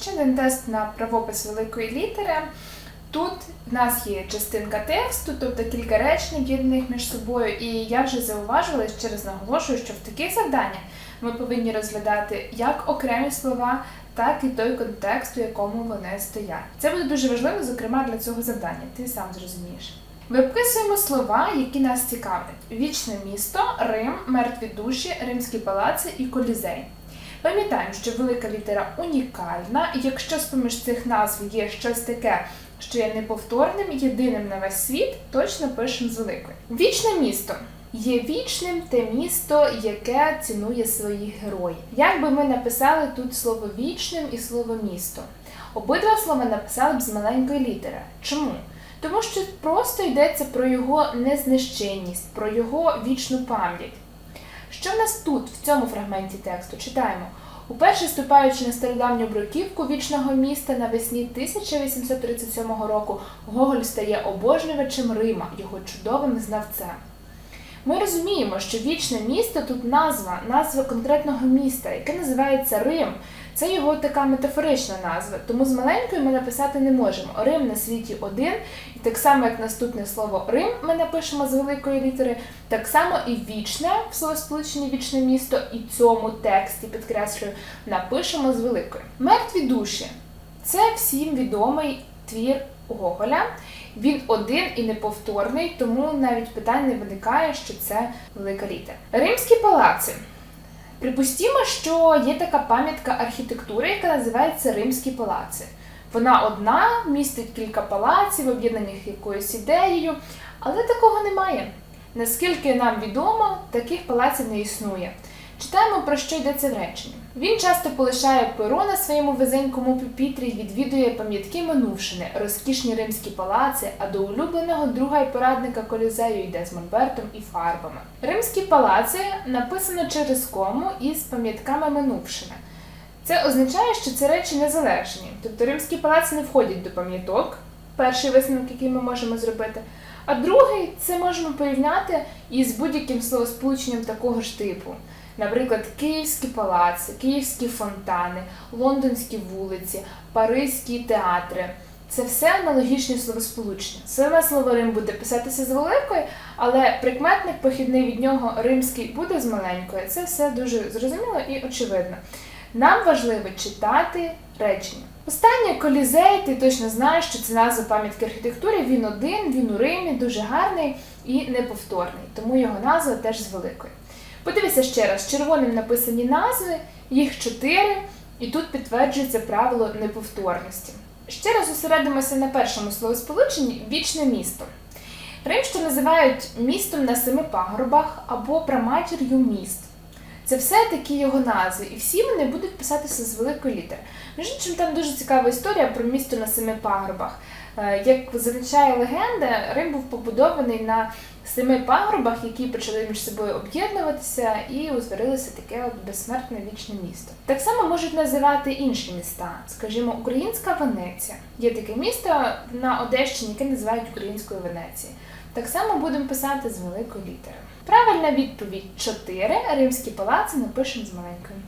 Ще один тест на правопис великої літери. Тут в нас є частинка тексту, тобто кілька речень, об'єднаних між собою, і я вже зауважувала ще раз наголошую, що в таких завданнях ми повинні розглядати як окремі слова, так і той контекст, у якому вони стоять. Це буде дуже важливо, зокрема для цього завдання. Ти сам зрозумієш. Виписуємо слова, які нас цікавлять: вічне місто, Рим, мертві душі, римські палаци і колізей. Пам'ятаємо, що велика літера унікальна, і якщо з-поміж цих назв є щось таке, що є неповторним, єдиним на весь світ, точно пишемо з великою. Вічне місто. Є вічним те місто, яке цінує своїх героїв. Як би ми написали тут слово вічним і слово місто? Обидва слова написали б з маленької літери. Чому? Тому що просто йдеться про його незнищенність, про його вічну пам'ять. Що в нас тут, в цьому фрагменті тексту? Читаємо. Уперше ступаючи на стародавню бруківку вічного міста навесні 1837 року, Гоголь стає обожнювачем Рима, його чудовим знавцем. Ми розуміємо, що вічне місто тут назва, назва конкретного міста, яке називається Рим. Це його така метафорична назва, тому з маленькою ми написати не можемо. Рим на світі один, і так само, як наступне слово Рим ми напишемо з великої літери, так само і вічне в словосполученні вічне місто, і цьому тексті, підкреслюю, напишемо з великої. Мертві душі це всім відомий твір Гоголя. Він один і неповторний, тому навіть питань не виникає, що це велика літера. Римські палаци. Припустімо, що є така пам'ятка архітектури, яка називається Римські палаци. Вона одна, містить кілька палаців, об'єднаних якоюсь ідеєю, але такого немає. Наскільки нам відомо, таких палаців не існує. Читаємо про що йдеться в реченні. Він часто полишає перо на своєму везенькому пюпітрі і відвідує пам'ятки минувшини, розкішні римські палаци, а до улюбленого друга і порадника колізею йде з мольбертом і фарбами. Римські палаци написано через кому із пам'ятками минувшини. Це означає, що це речі незалежні, тобто римські палаци не входять до пам'яток, перший висновок, який ми можемо зробити. А другий це можемо порівняти із будь-яким словосполученням такого ж типу. Наприклад, Київські палаци, Київські фонтани, лондонські вулиці, Паризькі театри. Це все аналогічні словосполучення. Саме слово Рим буде писатися з великої, але прикметник похідний від нього римський буде з маленької. Це все дуже зрозуміло і очевидно. Нам важливо читати речення. Останнє колізей, ти точно знаєш, що це назва пам'ятки архітектури. Він один, він у Римі, дуже гарний і неповторний, тому його назва теж з великої. Подивися ще раз, червоним написані назви, їх чотири, і тут підтверджується правило неповторності. Ще раз зосередимося на першому словосполученні вічне місто. Рим, що називають містом на семи пагорбах або праматір'ю міст. Це все такі його назви, і всі вони будуть писатися з великої літери. Між іншим, там дуже цікава історія про місто на семи пагорбах. Е, Як зазначає легенда, Рим був побудований на семи пагорбах, які почали між собою об'єднуватися, і утворилося таке от безсмертне вічне місто. Так само можуть називати інші міста, скажімо, Українська Венеція. Є таке місто на Одещині, яке називають Українською Венецією. Так само будемо писати з великої літери. Правильна відповідь 4. Римські палаци напишемо з маленькою.